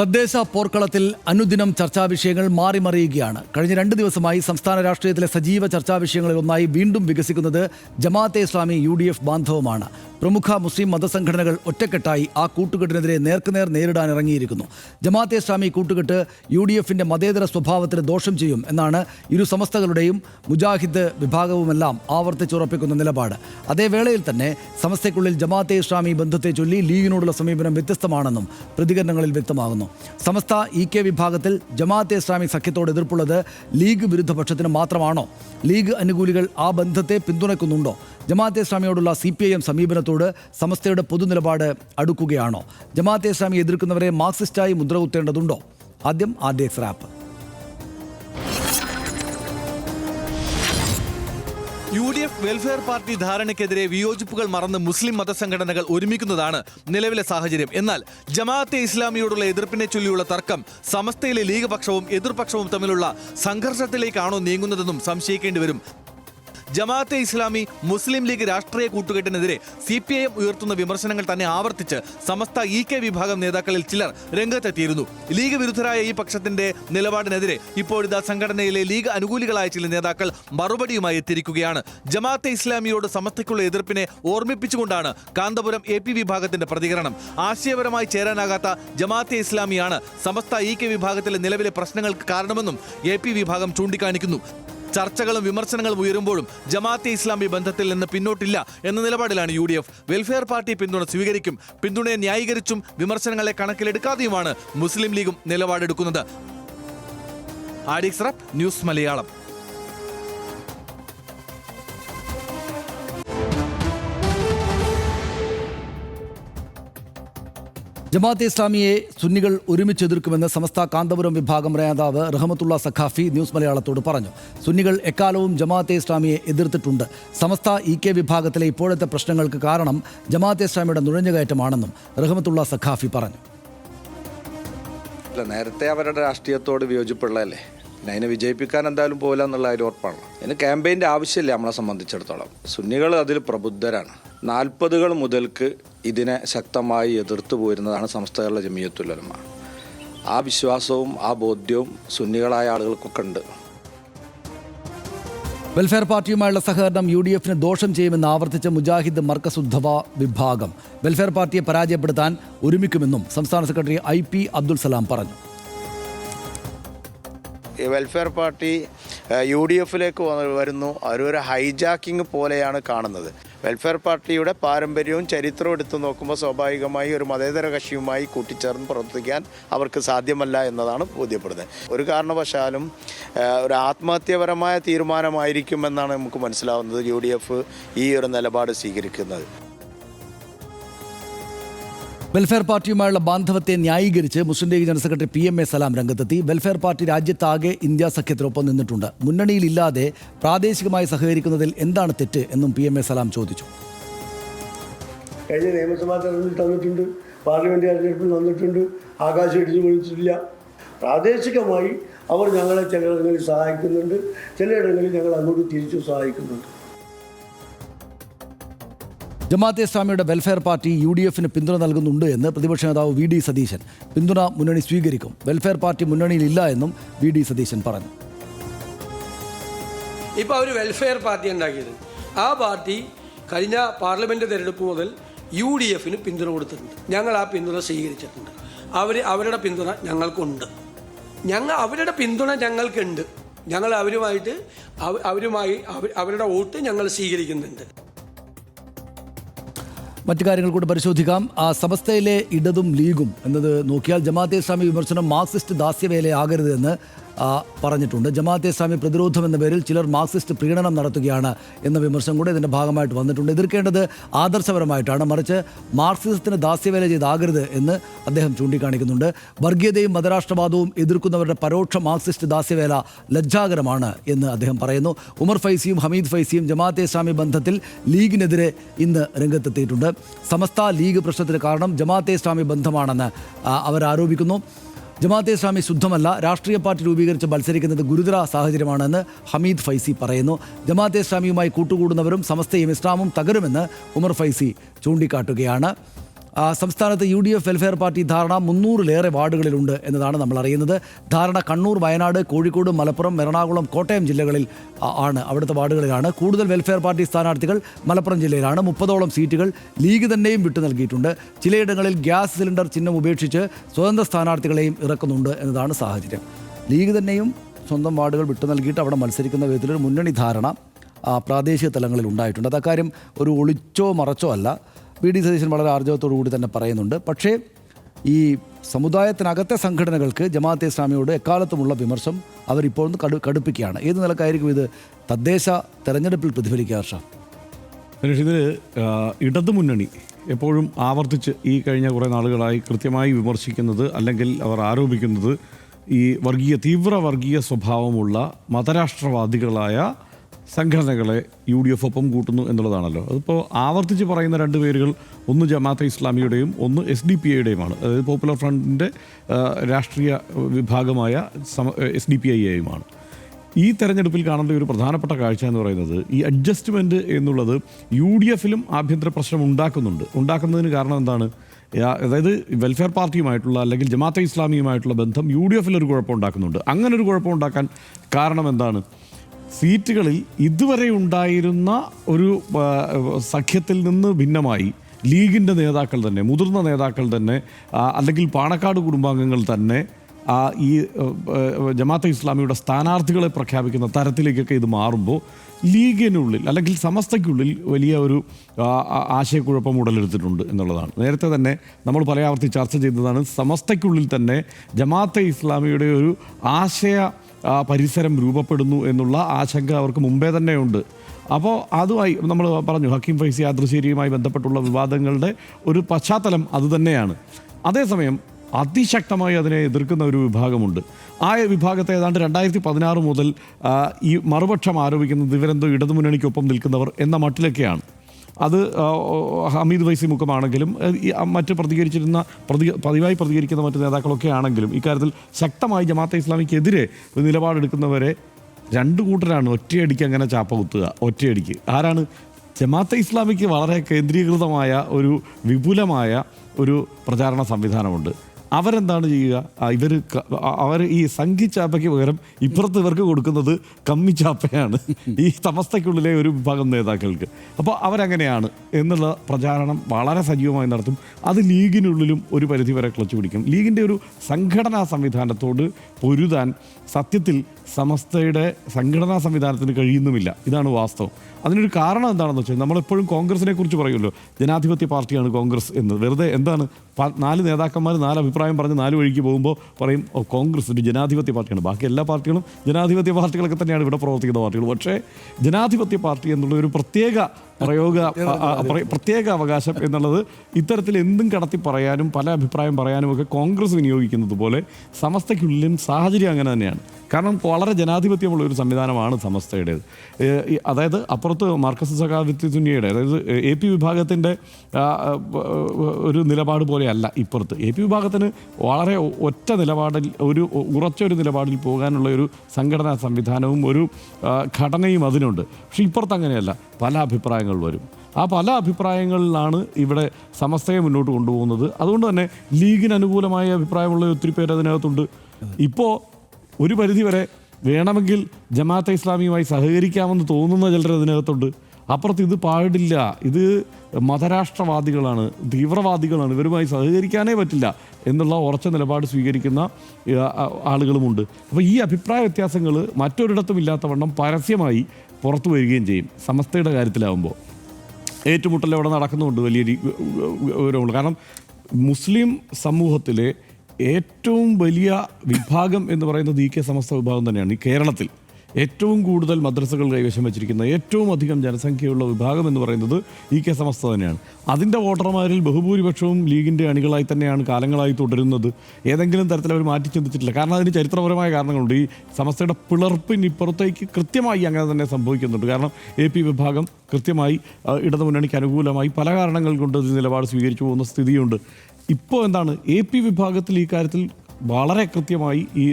തദ്ദേശ പോർക്കളത്തിൽ അനുദിനം ചർച്ചാവിഷയങ്ങൾ മാറിമറിയുകയാണ് മാറി മറിയുകയാണ്. കഴിഞ്ഞ രണ്ട് ദിവസമായി സംസ്ഥാന രാഷ്ട്രീയത്തിലെ സജീവ ചർച്ചാവിഷയങ്ങളിൽ ഒന്നായി വീണ്ടും വികസിക്കുന്നത് Jamaat-e Islami U D F ബാന്ധവമാണ്. പ്രമുഖ മുസ്ലിം മതസംഘടനകൾ ഒറ്റക്കെട്ടായി ആ കൂട്ടുകെട്ടിനെതിരെ നേർക്കുനേർ നേരിടാൻ ഇറങ്ങിയിരിക്കുന്നു. ജമാഅത്തെ ഇസ്ലാമി കൂട്ടുകെട്ട് യു ഡി എഫിന്റെ മതേതര സ്വഭാവത്തിന് ദോഷം ചെയ്യും എന്നാണ് ഇരു സമസ്തകളുടെയും മുജാഹിദ് വിഭാഗവുമെല്ലാം ആവർത്തിച്ചുറപ്പിക്കുന്ന നിലപാട്. അതേവേളയിൽ തന്നെ സമസ്തയ്ക്കുള്ളിൽ ജമാഅത്തെ ഇസ്ലാമി ബന്ധത്തെ ചൊല്ലി ലീഗിനോടുള്ള സമീപനം വ്യത്യസ്തമാണെന്നും പ്രതികരണങ്ങളിൽ വ്യക്തമാകുന്നു. സമസ്ത ഇ കെ വിഭാഗത്തിൽ ജമാഅത്തെ ഇസ്ലാമി സഖ്യത്തോട് എതിർപ്പുള്ളത് ലീഗ് വിരുദ്ധ പക്ഷത്തിന് മാത്രമാണോ? ലീഗ് അനുകൂലികൾ ആ ബന്ധത്തെ പിന്തുണയ്ക്കുന്നുണ്ടോ? ജമാഅത്തെ ഇസ്ലാമിയോടുള്ള സി പി ഐ എം സമീപനത്തോട് സമസ്തയുടെ പൊതുനിലപാട് അടുക്കുകയാണോ? ജമാഅത്തെ ഇസ്ലാമി എതിർക്കുന്നവരെ മാർക്സിസ്റ്റായി മുദ്രകുത്തേണ്ടതുണ്ടോ ആദ്യം R D X rap U D F welfare party ധാരണയ്ക്കെതിരെ വിയോജിപ്പുകൾ മറന്ന് മുസ്ലിം മതസംഘടനകൾ ഒരുമിക്കുന്നതാണ് നിലവിലെ സാഹചര്യം. എന്നാൽ ജമാഅത്തെ ഇസ്ലാമിയോടുള്ള എതിർപ്പിനെ ചൊല്ലിയുള്ള തർക്കം സമസ്തയിലെ ലീഗ് പക്ഷവും എതിർപക്ഷവും തമ്മിലുള്ള സംഘർഷത്തിലേക്കാണോ നീങ്ങുന്നതെന്നും സംശയിക്കേണ്ടി വരും. ജമാഅത്തെ ഇസ്ലാമി മുസ്ലിം ലീഗ് രാഷ്ട്രീയ കൂട്ടുകെട്ടിനെതിരെ സി പി ഐ എം ഉയർത്തുന്ന വിമർശനങ്ങൾ തന്നെ ആവർത്തിച്ച് സമസ്ത ഇ കെ വിഭാഗം നേതാക്കളിൽ ചിലർ രംഗത്തെത്തിയിരുന്നു. ലീഗ് വിരുദ്ധരായ ഈ പക്ഷത്തിന്റെ നിലപാടിനെതിരെ ഇപ്പോഴിതാ സംഘടനയിലെ ലീഗ് അനുകൂലികളായ ചില നേതാക്കൾ മറുപടിയുമായി എത്തിയിരിക്കുകയാണ്. ജമാഅത്തെ ഇസ്ലാമിയോട് സമസ്തയ്ക്കുള്ള എതിർപ്പിനെ ഓർമ്മിപ്പിച്ചുകൊണ്ടാണ് കാന്തപുരം എ പി വിഭാഗത്തിന്റെ പ്രതികരണം. ആശയപരമായി ചേരാനാകാത്ത ജമാഅത്തെ ഇസ്ലാമിയാണ് സമസ്ത ഇ കെ വിഭാഗത്തിലെ നിലവിലെ പ്രശ്നങ്ങൾക്ക് കാരണമെന്നും എ പി വിഭാഗം ചൂണ്ടിക്കാണിക്കുന്നു. ചർച്ചകളും വിമർശനങ്ങളും ഉയരുമ്പോഴും ജമാഅത്തെ ഇസ്ലാമി ബന്ധത്തിൽ നിന്ന് പിന്നോട്ടില്ല എന്ന നിലപാടിലാണ് യു വെൽഫെയർ പാർട്ടി പിന്തുണ സ്വീകരിക്കും പിന്തുണയെ ന്യായീകരിച്ചും വിമർശനങ്ങളെ കണക്കിലെടുക്കാതെയുമാണ് മുസ്ലിം ലീഗും നിലപാടെടുക്കുന്നത്. ആഡിക്സ് ന്യൂസ് മലയാളം. ജമാഅത്തെ ഇസ്ലാമിയെ സുന്നികൾ ഒരുമിച്ച് എതിർക്കുമെന്ന് സമസ്ത കാന്തപുരം വിഭാഗം നേതാവ് റഹമത്തുള്ള സഖാഫി ന്യൂസ് മലയാളത്തോട് പറഞ്ഞു. സുന്നികൾ എക്കാലവും ജമാഅത്തെ ഇസ്ലാമിയെ എതിർത്തിട്ടുണ്ട്. സമസ്ത ഇ കെ വിഭാഗത്തിലെ ഇപ്പോഴത്തെ പ്രശ്നങ്ങൾക്ക് കാരണം ജമാഅത്തെ ഇസ്ലാമിയുടെ നുഴഞ്ഞുകയറ്റമാണെന്നും റഹമത്തുള്ള സഖാഫി പറഞ്ഞു. നേരത്തെ അവരുടെ രാഷ്ട്രീയത്തോട് വിയോജിപ്പുള്ളതല്ലേ? പിന്നെ അതിനെ വിജയിപ്പിക്കാൻ എന്തായാലും പോകില്ല എന്നുള്ള ഒരു ഉറപ്പാണ് അതിന് ക്യാമ്പയിന്റെ ആവശ്യമില്ല നമ്മളെ സംബന്ധിച്ചിടത്തോളം. സുന്നികൾ അതിൽ പ്രബുദ്ധരാണ്. നാൽപ്പതുകൾ മുതൽക്ക് ഇതിനെ ശക്തമായി എതിർത്തു പോരുന്നതാണ് സംസ്ഥകളുടെ ജമിയത്തുലമ ആ വിശ്വാസവും ആ ബോധ്യവും സുന്നികളായ ആളുകൾക്കൊക്കെ ഉണ്ട്. വെൽഫെയർ പാർട്ടിയുമായുള്ള സഹകരണം യു ഡി എഫിന് ദോഷം ചെയ്യുമെന്ന് ആവർത്തിച്ച മുജാഹിദ് മർക്കസുദ്ധവ വിഭാഗം. വെൽഫെയർ പാർട്ടിയെ പരാജയപ്പെടുത്താൻ ഒരുമിക്കുമെന്നും സംസ്ഥാന secretary I P Abdul Salam പറഞ്ഞു. ഈ വെൽഫെയർ പാർട്ടി യു ഡി എഫിലേക്ക് വരുന്നു. അവരൊരു ഹൈജാക്കിംഗ് പോലെയാണ് കാണുന്നത്. വെൽഫെയർ പാർട്ടിയുടെ പാരമ്പര്യവും ചരിത്രവും എടുത്തു നോക്കുമ്പോൾ സ്വാഭാവികമായി ഒരു മതേതര കക്ഷിയുമായി കൂട്ടിച്ചേർന്ന് പ്രവർത്തിക്കാൻ അവർക്ക് സാധ്യമല്ല എന്നതാണ് ബോധ്യപ്പെടുന്നത്. ഒരു കാരണവശാലും ഒരു ആത്മഹത്യപരമായ തീരുമാനമായിരിക്കുമെന്നാണ് നമുക്ക് മനസ്സിലാവുന്നത് യു ഈ ഒരു നിലപാട് സ്വീകരിക്കുന്നത്. വെൽഫെയർ പാർട്ടിയുമായുള്ള ബാന്ധവത്തെ ന്യായീകരിച്ച് മുസ്ലിം league general secretary P M A Salam രംഗത്തെത്തി. വെൽഫെയർ പാർട്ടി രാജ്യത്താകെ ഇന്ത്യ സഖ്യത്തിനൊപ്പം നിന്നിട്ടുണ്ട്. മുന്നണിയിലില്ലാതെ പ്രാദേശികമായി സഹകരിക്കുന്നതിൽ എന്താണ് തെറ്റ് എന്നും പി എം എ സലാം ചോദിച്ചു. കഴിഞ്ഞ നിയമസഭാ തെരഞ്ഞെടുപ്പിൽ തന്നിട്ടുണ്ട്. പാർലമെന്റ് തെരഞ്ഞെടുപ്പിൽ തന്നിട്ടുണ്ട് ആകാശം ഇടിച്ചു പൊളിച്ചിട്ടില്ല. പ്രാദേശികമായി അവർ ഞങ്ങളെ ചിലയിടങ്ങളിൽ സഹായിക്കുന്നുണ്ട്. ചിലയിടങ്ങളിൽ ഞങ്ങൾ അങ്ങോട്ട് തിരിച്ചു സഹായിക്കുന്നുണ്ട്. ജമാഅത്തെ ഇസ്ലാമിയുടെ വെൽഫെയർ പാർട്ടി യു ഡി എഫിന് പിന്തുണ നൽകുന്നുണ്ട് എന്ന് പ്രതിപക്ഷ നേതാവ് വി ഡി സതീശൻ. പിന്തുണ മുന്നണി സ്വീകരിക്കും. വെൽഫെയർ പാർട്ടി മുന്നണിയിലില്ല എന്നും വി ഡി സതീശൻ പറഞ്ഞു. ഇപ്പോൾ അവർ വെൽഫെയർ പാർട്ടി ഉണ്ടാക്കിയത്. ആ പാർട്ടി കഴിഞ്ഞ പാർലമെന്റ് തിരഞ്ഞെടുപ്പ് മുതൽ യു ഡി എഫിന് പിന്തുണ കൊടുത്തിട്ടുണ്ട്. ഞങ്ങൾ ആ പിന്തുണ സ്വീകരിച്ചിട്ടുണ്ട്. അവർ അവരുടെ പിന്തുണ ഞങ്ങൾക്കുണ്ട്. ഞങ്ങൾ അവരുടെ പിന്തുണ ഞങ്ങൾക്കുണ്ട്. ഞങ്ങൾ അവരുമായിട്ട് അവരുമായി അവരുടെ വോട്ട് ഞങ്ങൾ സ്വീകരിക്കുന്നുണ്ട്. മറ്റു കാര്യങ്ങൾ കൂടെ പരിശോധിക്കാം. ആ സമസ്തയിലെ ഇടതും ലീഗും എന്നത് നോക്കിയാൽ ജമാഅത്തെ ഇസ്ലാമി വിമർശനം മാർക്സിസ്റ്റ് ദാസ്യവേലയാകരുത് എന്ന് ആ, പറഞ്ഞിട്ടുണ്ട്. ജമാഅത്തെ ഇസ്ലാമി പ്രതിരോധം എന്ന പേരിൽ ചിലർ മാർക്സിസ്റ്റ് പ്രീണനം നടത്തുകയാണ് എന്ന വിമർശനം കൂടെ ഇതിന്റെ ഭാഗമായിട്ട് വന്നിട്ടുണ്ട്. എതിർക്കേണ്ടത് ആദർശപരമായിട്ടാണ്. മറിച്ച് മാർക്സിസത്തിന് ദാസ്യവേല ചെയ്താകരുത് എന്ന് അദ്ദേഹം ചൂണ്ടിക്കാണിക്കുന്നുണ്ട്. വർഗീയതയും മതരാഷ്ട്രവാദവും എതിർക്കുന്നവരുടെ പരോക്ഷ മാർക്സിസ്റ്റ് ദാസ്യവേല ലജ്ജാകരമാണ് എന്ന് അദ്ദേഹം പറയുന്നു. ഉമർ ഫൈസിയും ഹമീദ് ഫൈസിയും ജമാഅത്തെ ഇസ്ലാമി ബന്ധത്തിൽ ലീഗിനെതിരെ ഇന്ന് രംഗത്തെത്തിയിട്ടുണ്ട്. സമസ്ത ലീഗ് പ്രശ്നത്തിന് കാരണം ജമാഅത്തെ ഇസ്ലാമി ബന്ധമാണെന്ന് അവരാരോപിക്കുന്നു ജമാഅത്തെ ഇസ്ലാമി ശുദ്ധമല്ല രാഷ്ട്രീയ പാർട്ടി രൂപീകരിച്ച് മത്സരിക്കുന്നത് ഗുരുതര സാഹചര്യമാണെന്ന് ഹമീദ് ഫൈസി പറയുന്നു. ജമാഅത്തെ ഇസ്ലാമിയുമായി കൂട്ടുകൂടുന്നവരും സമസ്തയും ഇസ്ലാമും തകരുമെന്ന് ഉമർ ഫൈസി ചൂണ്ടിക്കാട്ടുകയാണ്. സംസ്ഥാനത്ത് U D F welfare party ധാരണ മുന്നൂറിലേറെ വാർഡുകളിലുണ്ട് എന്നതാണ് നമ്മൾ അറിയുന്നത്. ധാരണ കണ്ണൂർ വയനാട് കോഴിക്കോട് മലപ്പുറം എറണാകുളം കോട്ടയം ജില്ലകളിൽ ആണ്. അവിടുത്തെ വാർഡുകളിലാണ്. കൂടുതൽ വെൽഫെയർ പാർട്ടി സ്ഥാനാർത്ഥികൾ മലപ്പുറം ജില്ലയിലാണ്. മുപ്പതോളം സീറ്റുകൾ ലീഗ് തന്നെയും വിട്ടു നൽകിയിട്ടുണ്ട്. ചിലയിടങ്ങളിൽ ഗ്യാസ് സിലിണ്ടർ ചിഹ്നം ഉപേക്ഷിച്ച് സ്വതന്ത്ര സ്ഥാനാർത്ഥികളെയും ഇറക്കുന്നുണ്ട് എന്നതാണ് സാഹചര്യം. ലീഗ് തന്നെയും സ്വന്തം വാർഡുകൾ വിട്ടു നൽകിയിട്ട് അവിടെ മത്സരിക്കുന്ന വിധത്തിലൊരു മുന്നണി ധാരണ പ്രാദേശിക തലങ്ങളിൽ ഉണ്ടായിട്ടുണ്ട്. അതക്കാര്യം ഒരു ഒളിച്ചോ മറച്ചോ അല്ല. വി ഡി സതീശൻ വളരെ ആർജവത്തോടു കൂടി തന്നെ പറയുന്നുണ്ട്. പക്ഷേ ഈ സമുദായത്തിനകത്തെ സംഘടനകൾക്ക് ജമാഅത്തെ ഇസ്ലാമിയോട് എക്കാലത്തുമുള്ള വിമർശം അവരിപ്പോൾ ഒന്ന് കടു കടുപ്പിക്കുകയാണ്. ഏത് നിലക്കായിരിക്കും ഇത്? തദ്ദേശ തെരഞ്ഞെടുപ്പിൽ പ്രതിഫലിക്കുക ഇടതു ഇതിൽ ഇടതുമുന്നണി എപ്പോഴും ആവർത്തിച്ച് ഈ കഴിഞ്ഞ കുറേ നാളുകളായി കൃത്യമായി വിമർശിക്കുന്നത് അല്ലെങ്കിൽ അവർ ആരോപിക്കുന്നത് ഈ വർഗീയ തീവ്ര വർഗീയ സ്വഭാവമുള്ള മതരാഷ്ട്രവാദികളായ സംഘടനകളെ യു ഡി എഫ് ഒപ്പം കൂട്ടുന്നു എന്നുള്ളതാണല്ലോ. അതിപ്പോൾ ആവർത്തിച്ച് പറയുന്ന രണ്ട് പേരുകൾ ഒന്ന് ജമാഅത്തെ ഇസ്ലാമിയുടെയും ഒന്ന് എസ് ഡി പി ഐയുടെയുമാണ്. അതായത് പോപ്പുലർ ഫ്രണ്ടിന്റെ രാഷ്ട്രീയ വിഭാഗമായ സമ എസ് ഡി പി ഐയെയുമാണ് ഈ തെരഞ്ഞെടുപ്പിൽ കാണേണ്ട ഒരു പ്രധാനപ്പെട്ട കാഴ്ച എന്ന് പറയുന്നത് ഈ അഡ്ജസ്റ്റ്മെന്റ് എന്നുള്ളത് യു ഡി എഫിലും ആഭ്യന്തര പ്രശ്നം ഉണ്ടാക്കുന്നുണ്ട്. ഉണ്ടാക്കുന്നതിന് കാരണം എന്താണ്? അതായത് വെൽഫെയർ പാർട്ടിയുമായിട്ടുള്ള അല്ലെങ്കിൽ ജമാഅത്തെ ഇസ്ലാമിയുമായിട്ടുള്ള ബന്ധം യു ഡി എഫിൽ ഒരു കുഴപ്പം ഉണ്ടാക്കുന്നുണ്ട്. അങ്ങനെ ഒരു കുഴപ്പം ഉണ്ടാക്കാൻ കാരണം എന്താണ്? സീറ്റുകളിൽ ഇതുവരെ ഉണ്ടായിരുന്ന ഒരു സഖ്യത്തിൽ നിന്ന് ഭിന്നമായി ലീഗിന്റെ നേതാക്കൾ തന്നെ മുതിർന്ന നേതാക്കൾ തന്നെ അല്ലെങ്കിൽ പാണക്കാട് കുടുംബാംഗങ്ങൾ തന്നെ ഈ ജമാഅത്തെ ഇസ്ലാമിയുടെ സ്ഥാനാർത്ഥികളെ പ്രഖ്യാപിക്കുന്ന തരത്തിലേക്കൊക്കെ ഇത് മാറുമ്പോൾ ലീഗിനുള്ളിൽ അല്ലെങ്കിൽ സമസ്തയ്ക്കുള്ളിൽ വലിയ ഒരു ആശയക്കുഴപ്പം ഉടലെടുത്തിട്ടുണ്ട് എന്നുള്ളതാണ്. നേരത്തെ തന്നെ നമ്മൾ പലയാവർത്തി ചർച്ച ചെയ്തതാണ് സമസ്തയ്ക്കുള്ളിൽ തന്നെ ജമാഅത്തെ ഇസ്ലാമിയുടെ ഒരു ആശയ പരിസരം രൂപപ്പെടുന്നു എന്നുള്ള ആശങ്ക അവർക്ക് മുമ്പേ തന്നെ ഉണ്ട് അപ്പോൾ അതുമായി നമ്മൾ പറഞ്ഞു ഹക്കീം ഫൈസി ആദൃശ്ശേരിയുമായി ബന്ധപ്പെട്ടുള്ള വിവാദങ്ങളുടെ ഒരു പശ്ചാത്തലം അതുതന്നെയാണ് അതേസമയം അതിശക്തമായി അതിനെ എതിർക്കുന്ന ഒരു വിഭാഗമുണ്ട്. ആ വിഭാഗത്തെ ഏതാണ്ട് രണ്ടായിരത്തി പതിനാറ് മുതൽ ആ, ഈ മറുപക്ഷം ആരോപിക്കുന്നത് ഇവരെന്തോ ഇടതുമുന്നണിക്കൊപ്പം നിൽക്കുന്നവർ എന്ന മട്ടിലൊക്കെയാണ്. അത് ഹമീദ് വൈസി മുഖമാണെങ്കിലും മറ്റ് പ്രതികരിച്ചിരുന്ന പ്രതി പതിവായി പ്രതികരിക്കുന്ന മറ്റ് നേതാക്കളൊക്കെ ആണെങ്കിലും ഇക്കാര്യത്തിൽ ശക്തമായി ജമാഅത്തെ ഇസ്ലാമിക്കെതിരെ ഒരു നിലപാടെടുക്കുന്നവരെ രണ്ട് കൂട്ടരാണ് ഒറ്റയടിക്ക് അങ്ങനെ ചാപ്പ കുത്തുക. ഒറ്റയടിക്ക്. ആരാണ്? ജമാഅത്തെ ഇസ്ലാമിക്ക് വളരെ കേന്ദ്രീകൃതമായ ഒരു വിപുലമായ ഒരു പ്രചാരണ സംവിധാനമുണ്ട്. അവരെന്താണ് ചെയ്യുക? ഇവർ അവർ ഈ സംഘി ചാപ്പയ്ക്ക് പകരം ഇപ്പുറത്ത് ഇവർക്ക് കൊടുക്കുന്നത് കമ്മി ചാപ്പയാണ്. ഈ തമസ്തയ്ക്കുള്ളിലെ ഒരു വിഭാഗം നേതാക്കൾക്ക്. അപ്പോൾ അവരങ്ങനെയാണ് എന്നുള്ള പ്രചാരണം വളരെ സജീവമായി നടത്തും. അത് ലീഗിനുള്ളിലും ഒരു പരിധി വരെ ക്ലച്ച് പിടിക്കും. ലീഗിന്റെ ഒരു സംഘടനാ സംവിധാനത്തോട് പൊരുതാൻ സത്യത്തിൽ സമസ്തയുടെ സംഘടനാ സംവിധാനത്തിന് കഴിയുന്നുമില്ല. ഇതാണ് വാസ്തവം. അതിനൊരു കാരണം എന്താണെന്ന് വെച്ചാൽ നമ്മളെപ്പോഴും കോൺഗ്രസിനെ കുറിച്ച് പറയുമല്ലോ. ജനാധിപത്യ പാർട്ടിയാണ് കോൺഗ്രസ് എന്ന്. വെറുതെ എന്താണ്? നാല് നേതാക്കന്മാർ നാല് അഭിപ്രായം പറഞ്ഞ് നാല് വഴിക്ക് പോകുമ്പോൾ പറയും ഓ കോൺഗ്രസ് ഒരു ജനാധിപത്യ പാർട്ടിയാണ്. ബാക്കി എല്ലാ പാർട്ടികളും ജനാധിപത്യ പാർട്ടികളൊക്കെ തന്നെയാണ് ഇവിടെ പ്രവർത്തിക്കുന്ന പാർട്ടികൾ. പക്ഷേ ജനാധിപത്യ പാർട്ടി എന്നുള്ള ഒരു പ്രത്യേക പ്രയോഗ പ്രത്യേക അവകാശം എന്നുള്ളത് ഇത്തരത്തിൽ എന്തും കടത്തി പറയാനും പല അഭിപ്രായം പറയാനും ഒക്കെ കോൺഗ്രസ് വിനിയോഗിക്കുന്നത് പോലെ സമസ്തയ്ക്കുള്ളിലും സാഹചര്യം അങ്ങനെ തന്നെയാണ്. കാരണം വളരെ ജനാധിപത്യമുള്ള ഒരു സംവിധാനമാണ് സമസ്തയുടേത്. അതായത് അപ്പുറത്ത് മാർക്കസ് സഖാവിത്യ സുന്നിയുടെ അതായത് എ പി വിഭാഗത്തിന്റെ ഒരു നിലപാട് പോലെയല്ല ഇപ്പുറത്ത്. എ പി വിഭാഗത്തിന് വളരെ ഒറ്റ നിലപാടിൽ ഒരു ഉറച്ച ഒരു നിലപാടിൽ പോകാനുള്ള ഒരു സംഘടനാ സംവിധാനവും ഒരു ഘടനയും അതിനുണ്ട്. പക്ഷേ ഇപ്പുറത്ത് അങ്ങനെയല്ല. പല അഭിപ്രായങ്ങൾ വരും. ആ പല അഭിപ്രായങ്ങളിലാണ് ഇവിടെ സമസ്തയെ മുന്നോട്ട് കൊണ്ടുപോകുന്നത്. അതുകൊണ്ട് തന്നെ ലീഗിന് അനുകൂലമായ അഭിപ്രായമുള്ള ഒത്തിരി പേര് അതിനകത്തുണ്ട്. ഇപ്പോൾ ഒരു പരിധിവരെ വേണമെങ്കിൽ ജമാഅത്തെ ഇസ്ലാമിയുമായി സഹകരിക്കാമെന്ന് തോന്നുന്ന ചിലർ അതിനകത്തുണ്ട് അപ്പുറത്ത് ഇത് പാടില്ല ഇത് മതരാഷ്ട്രവാദികളാണ് തീവ്രവാദികളാണ് ഇവരുമായി സഹകരിക്കാനേ പറ്റില്ല എന്നുള്ള ഉറച്ച നിലപാട് സ്വീകരിക്കുന്ന ആളുകളുമുണ്ട് അപ്പോൾ ഈ അഭിപ്രായ വ്യത്യാസങ്ങൾ മറ്റൊരിടത്തും ഇല്ലാത്തവണ്ണം പരസ്യമായി പുറത്തു വരികയും ചെയ്യും സമസ്തയുടെ കാര്യത്തിലാവുമ്പോൾ ഏറ്റുമുട്ടൽ അവിടെ നടക്കുന്നുണ്ട് വലിയ രീ- കാരണം മുസ്ലിം സമൂഹത്തിലെ ഏറ്റവും വലിയ വിഭാഗം എന്ന് പറയുന്നത് ഇ കെ സമസ്ത വിഭാഗം തന്നെയാണ്. ഈ കേരളത്തിൽ ഏറ്റവും കൂടുതൽ മദ്രസകൾ കൈവശം വെച്ചിരിക്കുന്ന ഏറ്റവും അധികം ജനസംഖ്യയുള്ള വിഭാഗം എന്ന് പറയുന്നത് ഇ കെ സമസ്ത തന്നെയാണ്. അതിന്റെ വോട്ടർമാരിൽ ബഹുഭൂരിപക്ഷവും ലീഗിന്റെ അണികളായി തന്നെയാണ് കാലങ്ങളായി തുടരുന്നത്. ഏതെങ്കിലും തരത്തിൽ അവർ മാറ്റി ചിന്തിച്ചിട്ടില്ല. കാരണം അതിന് ചരിത്രപരമായ കാരണങ്ങളുണ്ട്. ഈ സമസ്തയുടെ പിളർപ്പിന് ഇപ്പുറത്തേക്ക് കൃത്യമായി അങ്ങനെ തന്നെ സംഭവിക്കുന്നുണ്ട്. കാരണം എ പി വിഭാഗം കൃത്യമായി ഇടതുമുന്നണിക്ക് അനുകൂലമായി പല കാരണങ്ങൾ കൊണ്ട് നിലപാട് സ്വീകരിച്ചു പോകുന്ന സ്ഥിതിയുണ്ട്. ഇപ്പോൾ എന്താണ് എ പി വിഭാഗത്തിൽ ഈ കാര്യത്തിൽ വളരെ കൃത്യമായി ഈ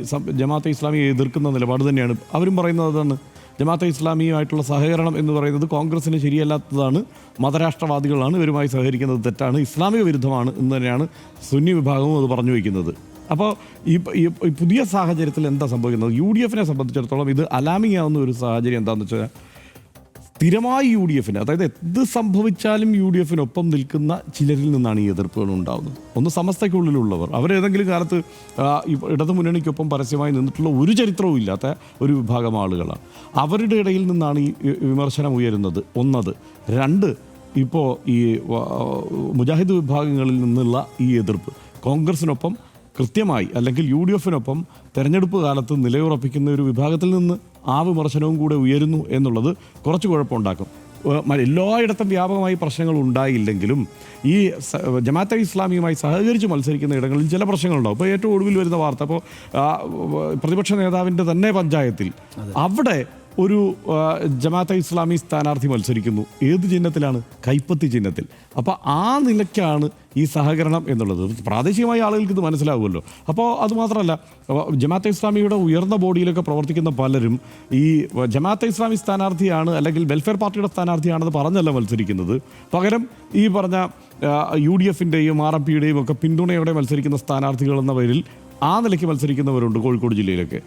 ജമാഅത്തെ ഇസ്ലാമിയെ എതിർക്കുന്ന നിലപാട് തന്നെയാണ്. അവരും പറയുന്നത് അതാണ്. ജമാഅത്തെ ഇസ്ലാമിയുമായിട്ടുള്ള സഹകരണം എന്ന് പറയുന്നത് കോൺഗ്രസ്സിന് ശരിയല്ലാത്തതാണ്. മതരാഷ്ട്രവാദികളാണ് ഇവരുമായി സഹകരിക്കുന്നത്. തെറ്റാണ്. ഇസ്ലാമിക വിരുദ്ധമാണ് എന്ന് തന്നെയാണ് സുന്നി വിഭാഗവും അത് പറഞ്ഞു വയ്ക്കുന്നത്. അപ്പോൾ ഈ പുതിയ സാഹചര്യത്തിൽ എന്താ സംഭവിക്കുന്നത്? യു ഡി എഫിനെ സംബന്ധിച്ചിടത്തോളം ഇത് അലാമിംഗ് ആവുന്ന ഒരു സാഹചര്യം എന്താണെന്ന് വെച്ചാൽ സ്ഥിരമായി യു ഡി എഫിന് അതായത് എന്ത് സംഭവിച്ചാലും യു ഡി എഫിനൊപ്പം നിൽക്കുന്ന ചിലരിൽ നിന്നാണ് ഈ എതിർപ്പുകൾ ഉണ്ടാകുന്നത്. ഒന്ന് സമസ്തയ്ക്കുള്ളിലുള്ളവർ. അവരേതെങ്കിലും കാലത്ത് ഇടതു മുന്നണിക്കൊപ്പം പരസ്യമായി നിന്നിട്ടുള്ള ഒരു ചരിത്രവും ഇല്ലാത്ത ഒരു വിഭാഗം ആളുകളാണ്. അവരുടെ ഇടയിൽ നിന്നാണ് ഈ വിമർശനം ഉയരുന്നത്. ഒന്നത്. രണ്ട് ഇപ്പോൾ ഈ മുജാഹിദ് വിഭാഗങ്ങളിൽ നിന്നുള്ള ഈ എതിർപ്പ്. കോൺഗ്രസിനൊപ്പം കൃത്യമായി അല്ലെങ്കിൽ യു ഡി എഫിനൊപ്പം തെരഞ്ഞെടുപ്പ് കാലത്ത് നിലയുറപ്പിക്കുന്ന ഒരു വിഭാഗത്തിൽ നിന്ന് ആ വിമർശനവും കൂടെ ഉയരുന്നു എന്നുള്ളത് കുറച്ച് കുഴപ്പമുണ്ടാക്കും. എല്ലായിടത്തും വ്യാപകമായി പ്രശ്നങ്ങൾ ഉണ്ടായില്ലെങ്കിലും ഈ ജമാഅത്തെ ഇസ്ലാമിയുമായി സഹകരിച്ച് മത്സരിക്കുന്ന ഇടങ്ങളിൽ ചില പ്രശ്നങ്ങളുണ്ടാവും. ഇപ്പോൾ ഏറ്റവും ഒടുവിൽ വരുന്ന വാർത്ത അപ്പോൾ പ്രതിപക്ഷ നേതാവിന്റെ തന്നെ പഞ്ചായത്തിൽ അവിടെ ഒരു ജമാഅത്തെ ഇസ്ലാമി സ്ഥാനാർത്ഥി മത്സരിക്കുന്നു. ഏത് ചിഹ്നത്തിലാണ്? കൈപ്പത്തി ചിഹ്നത്തിൽ. അപ്പോൾ ആ നിലയ്ക്കാണ് ഈ സഹകരണം എന്നുള്ളത്. പ്രാദേശികമായ ആളുകൾക്ക് ഇത് മനസ്സിലാവുമല്ലോ. അപ്പോൾ അതുമാത്രമല്ല ജമാഅത്തെ ഇസ്ലാമിയുടെ ഉയർന്ന ബോഡിയിലൊക്കെ പ്രവർത്തിക്കുന്ന പലരും ഈ ജമാഅത്തെ ഇസ്ലാമി സ്ഥാനാർത്ഥിയാണ് അല്ലെങ്കിൽ വെൽഫെയർ പാർട്ടിയുടെ സ്ഥാനാർത്ഥിയാണെന്ന് പറഞ്ഞല്ല മത്സരിക്കുന്നത്. പകരം ഈ പറഞ്ഞ യു ഡി എഫിന്റെയും ആർ എം പിയുടെയും ഒക്കെ പിന്തുണയോടെ മത്സരിക്കുന്ന സ്ഥാനാർത്ഥികൾ എന്ന പേരിൽ ആ നിലയ്ക്ക് മത്സരിക്കുന്നവരുണ്ട് കോഴിക്കോട് ജില്ലയിലൊക്കെ.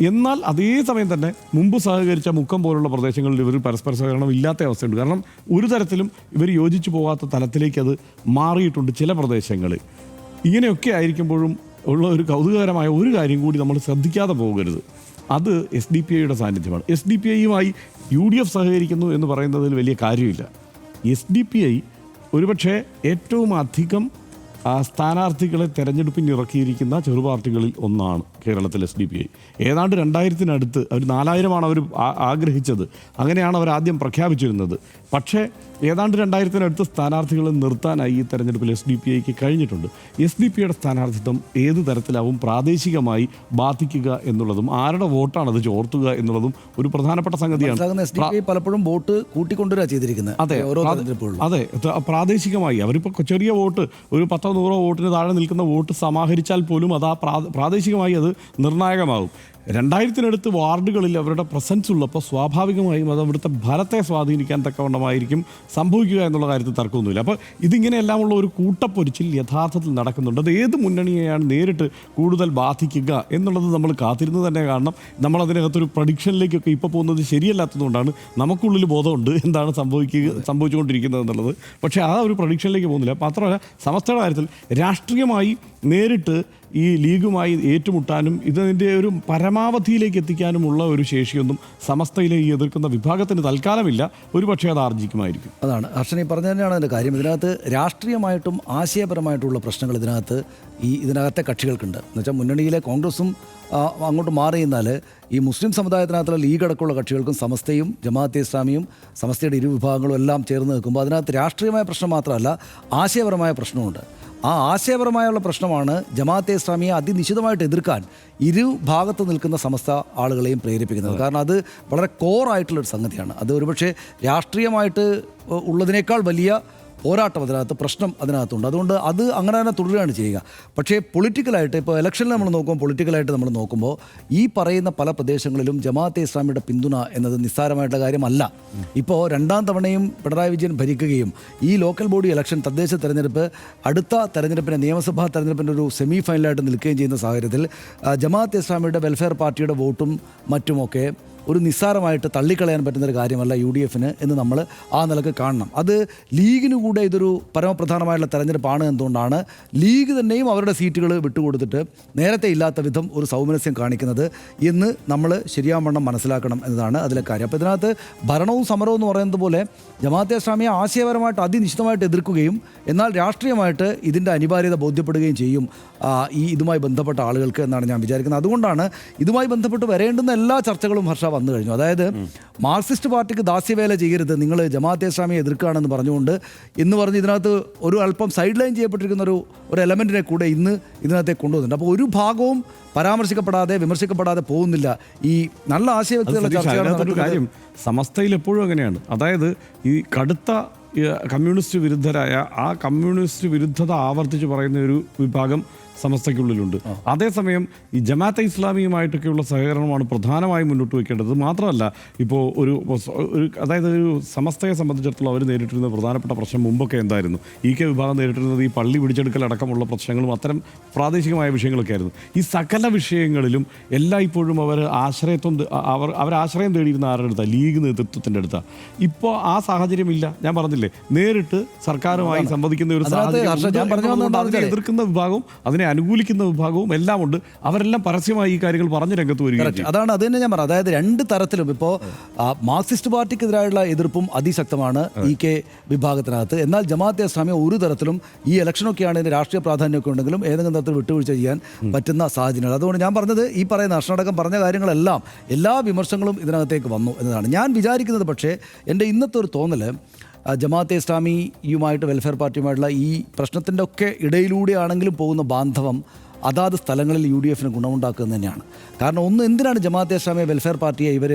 എന്നാൽ അതേ സമയം തന്നെ മുമ്പ് സഹകരിച്ച മുക്കം പോലുള്ള പ്രദേശങ്ങളിൽ ഇവർ പരസ്പര സഹകരണം ഇല്ലാത്ത അവസ്ഥയുണ്ട്. കാരണം ഒരു തരത്തിലും ഇവർ യോജിച്ചു പോകാത്ത തലത്തിലേക്ക് അത് മാറിയിട്ടുണ്ട് ചില പ്രദേശങ്ങൾ. ഇങ്ങനെയൊക്കെ ആയിരിക്കുമ്പോഴും ഉള്ള ഒരു കൗതുകകരമായ ഒരു കാര്യം കൂടി നമ്മൾ ശ്രദ്ധിക്കാതെ പോകരുത്. അത് എസ് ഡി പി ഐയുടെ സാന്നിധ്യമാണ്. എസ് ഡി പി ഐയുമായി യു ഡി എഫ് സഹകരിക്കുന്നു എന്ന് പറയുന്നതിൽ വലിയ കാര്യമില്ല. എസ് ഡി പി ഐ ഒരുപക്ഷെ ഏറ്റവും അധികം സ്ഥാനാർത്ഥികളെ തെരഞ്ഞെടുപ്പിന് ഇറക്കിയിരിക്കുന്ന ചെറുപാർട്ടികളിൽ ഒന്നാണ്. കേരളത്തിൽ എസ് ഡി പി ഐ. ഏതാണ്ട് രണ്ടായിരത്തിനടുത്ത് അവർ നാലായിരമാണ് അവർ ആഗ്രഹിച്ചത്. അങ്ങനെയാണ് അവർ ആദ്യം പ്രഖ്യാപിച്ചിരുന്നത്. പക്ഷേ ഏതാണ്ട് രണ്ടായിരത്തിനടുത്ത് സ്ഥാനാർത്ഥികളെ നിർത്താനായി ഈ തെരഞ്ഞെടുപ്പിൽ എസ് ഡി പി ഐക്ക് കഴിഞ്ഞിട്ടുണ്ട്. എസ് ഡി പി ഐയുടെ സ്ഥാനാർത്ഥിത്വം ഏത് തരത്തിലാവും പ്രാദേശികമായി ബാധിക്കുക എന്നുള്ളതും ആരുടെ വോട്ടാണ് അത് ചോർത്തുക എന്നുള്ളതും ഒരു പ്രധാനപ്പെട്ട സംഗതിയാണ്. പലപ്പോഴും വോട്ട് കൂട്ടിക്കൊണ്ടുവരാ ചെയ്തിരിക്കുന്നത് അതെ അതെ പ്രാദേശികമായി. അവരിപ്പോൾ ചെറിയ വോട്ട് ഒരു പത്തോ നൂറോ വോട്ടിന് താഴെ നിൽക്കുന്ന വോട്ട് സമാഹരിച്ചാൽ പോലും അത് ആ പ്രാദേശികമായി അത് നിർണായകമാകും. രണ്ടായിരത്തിനടുത്ത് വാർഡുകളിൽ അവരുടെ പ്രസൻസ് ഉള്ളപ്പോൾ സ്വാഭാവികമായും അത് അവിടുത്തെ ഫലത്തെ സ്വാധീനിക്കാൻ തക്കവണ്ണമായിരിക്കും സംഭവിക്കുക എന്നുള്ള കാര്യത്തിൽ തർക്കമൊന്നുമില്ല. അപ്പോൾ ഇതിങ്ങനെയെല്ലാമുള്ള ഒരു കൂട്ടപ്പൊരിച്ചിൽ യഥാർത്ഥത്തിൽ നടക്കുന്നുണ്ട്. അത് ഏത് മുന്നണിയെയാണ് നേരിട്ട് കൂടുതൽ ബാധിക്കുക എന്നുള്ളത് നമ്മൾ കാത്തിരുന്ന് തന്നെ കാണണം. നമ്മൾ അതിനകത്തൊരു പ്രഡിക്ഷനിലേക്കൊക്കെ ഇപ്പോൾ പോകുന്നത് ശരിയല്ലാത്തതുകൊണ്ടാണ് നമുക്കുള്ളിൽ ബോധമുണ്ട് എന്താണ് സംഭവിക്കുക സംഭവിച്ചുകൊണ്ടിരിക്കുന്നത് എന്നുള്ളത്. പക്ഷേ ആ ഒരു പ്രഡിക്ഷനിലേക്ക് പോകുന്നില്ല. മാത്രമല്ല സമസ്തയുടെ കാര്യത്തിൽ രാഷ്ട്രീയമായി നേരിട്ട് ഈ ലീഗുമായി ഏറ്റുമുട്ടാനും ഇതിന്റെ ഒരു പരമാവധിയിലേക്ക് എത്തിക്കാനുമുള്ള ഒരു ശേഷിയൊന്നും സമസ്തയിലെ ഈ എതിർക്കുന്ന വിഭാഗത്തിന് തൽക്കാലമില്ല. ഒരു പക്ഷേ അത് ആർജിക്കുമായിരിക്കും. അതാണ്. ഹർഷൻ ഈ പറഞ്ഞു തന്നെയാണ് അതിന്റെ കാര്യം. ഇതിനകത്ത് രാഷ്ട്രീയമായിട്ടും ആശയപരമായിട്ടുള്ള പ്രശ്നങ്ങൾ ഇതിനകത്ത് ഈ ഇതിനകത്തെ കക്ഷികൾക്കുണ്ട്. എന്നുവെച്ചാൽ മുന്നണിയിലെ കോൺഗ്രസും അങ്ങോട്ട് മാറി നിന്നാൽ ഈ മുസ്ലിം സമുദായത്തിനകത്തുള്ള ലീഗ് അടക്കമുള്ള കക്ഷികൾക്കും സമസ്തയും ജമാഅത്തെ ഇസ്ലാമിയും സമസ്തയുടെ ഇരുവിഭാഗങ്ങളും എല്ലാം ചേർന്ന് നിൽക്കുമ്പോൾ അതിനകത്ത് രാഷ്ട്രീയമായ പ്രശ്നം മാത്രമല്ല ആശയപരമായ പ്രശ്നമുണ്ട് ആ ആശയപരമായുള്ള പ്രശ്നമാണ് ജമാഅത്തെ ഇസ്ലാമിയെ അതിനിശ്ചിതമായിട്ട് എതിർക്കാൻ ഇരു ഭാഗത്ത് നിൽക്കുന്ന സമസ്ത ആളുകളെയും പ്രേരിപ്പിക്കുന്നത്. കാരണം അത് വളരെ കോറായിട്ടുള്ളൊരു സംഗതിയാണ്. അത് ഒരുപക്ഷെ രാഷ്ട്രീയമായിട്ട് ഉള്ളതിനേക്കാൾ വലിയ പോരാട്ടം അതിനകത്ത് പ്രശ്നം അതിനകത്തുണ്ട്. അതുകൊണ്ട് അത് അങ്ങനെ തന്നെ തുടരുകയാണ് ചെയ്യുക. പക്ഷേ പൊളിറ്റിക്കലായിട്ട് ഇപ്പോൾ ഇലക്ഷനിൽ നമ്മൾ നോക്കുമ്പോൾ പൊളിറ്റിക്കലായിട്ട് നമ്മൾ നോക്കുമ്പോൾ ഈ പറയുന്ന പല പ്രദേശങ്ങളിലും ജമാഅത്തെ ഇസ്ലാമിയുടെ പിന്തുണ എന്നത് നിസ്സാരമായിട്ടുള്ള കാര്യമല്ല. ഇപ്പോൾ രണ്ടാം തവണയും പിണറായി വിജയൻ ഭരിക്കുകയും ഈ ലോക്കൽ ബോഡി ഇലക്ഷൻ തദ്ദേശ തെരഞ്ഞെടുപ്പ് അടുത്ത തെരഞ്ഞെടുപ്പിന്റെ നിയമസഭാ തെരഞ്ഞെടുപ്പിന്റെ ഒരു സെമി ഫൈനലായിട്ട് നിൽക്കുകയും ചെയ്യുന്ന സാഹചര്യത്തിൽ ജമാഅത്തെ ഇസ്ലാമിയുടെ വെൽഫെയർ പാർട്ടിയുടെ വോട്ടും മറ്റുമൊക്കെ ഒരു നിസ്സാരമായിട്ട് തള്ളിക്കളയാൻ പറ്റുന്ന ഒരു കാര്യമല്ല യു ഡി എഫിന് എന്ന് നമ്മൾ ആ നിലയ്ക്ക് കാണണം. അത് ലീഗിന് കൂടെ ഇതൊരു പരമപ്രധാനമായിട്ടുള്ള തെരഞ്ഞെടുപ്പാണ് എന്തുകൊണ്ടാണ് ലീഗ് തന്നെയും അവരുടെ സീറ്റുകൾ വിട്ടുകൊടുത്തിട്ട് നേരത്തെ ഇല്ലാത്ത വിധം ഒരു സൗമനസ്യം കാണിക്കുന്നത് എന്ന് നമ്മൾ ശരിയാവണ്ണം മനസ്സിലാക്കണം എന്നതാണ് അതിലെ കാര്യം. അപ്പോൾ ഇതിനകത്ത് ഭരണവും സമരവും എന്ന് പറയുന്നത് പോലെ ജമാഅത്തെ ഇസ്ലാമിയെ ആശയപരമായിട്ട് അതിനിശ്ചിതമായിട്ട് എതിർക്കുകയും എന്നാൽ രാഷ്ട്രീയമായിട്ട് ഇതിന്റെ അനിവാര്യത ബോധ്യപ്പെടുകയും ചെയ്യും ഈ ഇതുമായി ബന്ധപ്പെട്ട ആളുകൾക്ക് എന്നാണ് ഞാൻ വിചാരിക്കുന്നത്. അതുകൊണ്ടാണ് ഇതുമായി ബന്ധപ്പെട്ട് വരേണ്ടുന്ന എല്ലാ ചർച്ചകളും ഹർഷ വന്നു കഴിഞ്ഞു. അതായത് മാർക്സിസ്റ്റ് പാർട്ടിക്ക് ദാസ്യവേല ചെയ്യരുത്. നിങ്ങൾ ജമാഅത്തെ ഇസ്ലാമിയെ എതിർക്കുകയാണെന്ന് പറഞ്ഞുകൊണ്ട് എന്ന് പറഞ്ഞ് ഇതിനകത്ത് ഒരു അല്പം സൈഡ് ലൈൻ ചെയ്യപ്പെട്ടിരിക്കുന്ന ഒരു ഒരു എലമെന്റിനെ കൂടെ ഇന്ന് ഇതിനകത്തേക്ക് കൊണ്ടുവന്നിട്ടുണ്ട്. അപ്പോൾ ഒരു ഭാഗവും പരാമർശിക്കപ്പെടാതെ വിമർശിക്കപ്പെടാതെ പോകുന്നില്ല. ഈ നല്ല നടക്കുന്നത്. കാര്യം സമസ്തയിൽ എപ്പോഴും അങ്ങനെയാണ്. അതായത് ഈ കടുത്ത കമ്മ്യൂണിസ്റ്റ് വിരുദ്ധരായ ആ കമ്മ്യൂണിസ്റ്റ് വിരുദ്ധത ആവർത്തിച്ച് പറയുന്ന ഒരു വിഭാഗം സമസ്തയ്ക്കുള്ളിലുണ്ട്. അതേസമയം ഈ ജമാഅത്തെ ഇസ്ലാമിയുമായിട്ടൊക്കെയുള്ള സഹകരണമാണ് പ്രധാനമായും മുന്നോട്ട് വയ്ക്കേണ്ടത്. മാത്രമല്ല ഇപ്പോൾ ഒരു ഒരു അതായത് ഒരു സമസ്തയെ സംബന്ധിച്ചിടത്തോളം അവർ നേരിട്ടിരുന്ന പ്രധാനപ്പെട്ട പ്രശ്നം മുമ്പൊക്കെ എന്തായിരുന്നു? ഇ കെ വിഭാഗം നേരിട്ടിരുന്നത് ഈ പള്ളി പിടിച്ചെടുക്കൽ അടക്കമുള്ള പ്രശ്നങ്ങളും അത്തരം പ്രാദേശികമായ വിഷയങ്ങളൊക്കെ ആയിരുന്നു. ഈ സകല വിഷയങ്ങളിലും എല്ലായ്പ്പോഴും അവർ ആശ്രയത്വം അവർ അവർ ആശ്രയം തേടിയിരുന്ന ആരുടെ അടുത്താണ് ലീഗ് നേതൃത്വത്തിന്റെ അടുത്താണ് ഇപ്പോൾ ആ സാഹചര്യമില്ല. ഞാൻ പറഞ്ഞില്ലേ നേരിട്ട് സർക്കാരുമായി സംവദിക്കുന്ന ഒരു സാഹചര്യം എതിർക്കുന്ന വിഭാഗം അതിനെ അതിനെ അനുകൂലിക്കുന്ന വിഭാഗവും എല്ലാം ഉണ്ട്. അവരെല്ലാം പരസ്യമായി ഈ കാര്യങ്ങൾ പറഞ്ഞ് രംഗത്ത് വരികയും അതാണ് അത് തന്നെ ഞാൻ പറഞ്ഞത്. അതായത് രണ്ട് തരത്തിലും ഇപ്പോൾ മാർക്സിസ്റ്റ് പാർട്ടിക്കെതിരായുള്ള എതിർപ്പും അതിശക്തമാണ് ഇ കെ വിഭാഗത്തിനകത്ത്. എന്നാൽ ജമാഅത്തെ ഇസ്ലാമിയ ഒരു തരത്തിലും ഈ ഇലക്ഷനൊക്കെയാണ് ഇതിന് രാഷ്ട്രീയ പ്രാധാന്യമൊക്കെ ഉണ്ടെങ്കിലും ഏതെങ്കിലും തരത്തിൽ വിട്ടുവീഴ്ച ചെയ്യാൻ പറ്റുന്ന സാഹചര്യങ്ങൾ. അതുകൊണ്ട് ഞാൻ പറഞ്ഞത് ഈ പറയുന്ന അർഷനടക്കം പറഞ്ഞ കാര്യങ്ങളെല്ലാം എല്ലാ വിമർശനങ്ങളും ഇതിനകത്തേക്ക് വന്നു എന്നതാണ്. ഞാൻ വിചാരിക്കുന്നത് പക്ഷേ എന്റെ ഇന്നത്തെ ഒരു തോന്നൽ ജമാഅത്തെ ഇസ്ലാമിയുമായിട്ട് വെൽഫെയർ പാർട്ടിയുമായിട്ടുള്ള ഈ പ്രശ്നത്തിന്റെ ഒക്കെ ഇടയിലൂടെയാണെങ്കിലും പോകുന്ന ബാന്ധവം അതാത് സ്ഥലങ്ങളിൽ യു ഡി എഫിന് ഗുണമുണ്ടാക്കുന്നത് തന്നെയാണ്. കാരണം ഒന്ന് എന്തിനാണ് ജമാഅത്തെ ഇസ്ലാമിയ വെൽഫെയർ പാർട്ടിയെ ഇവർ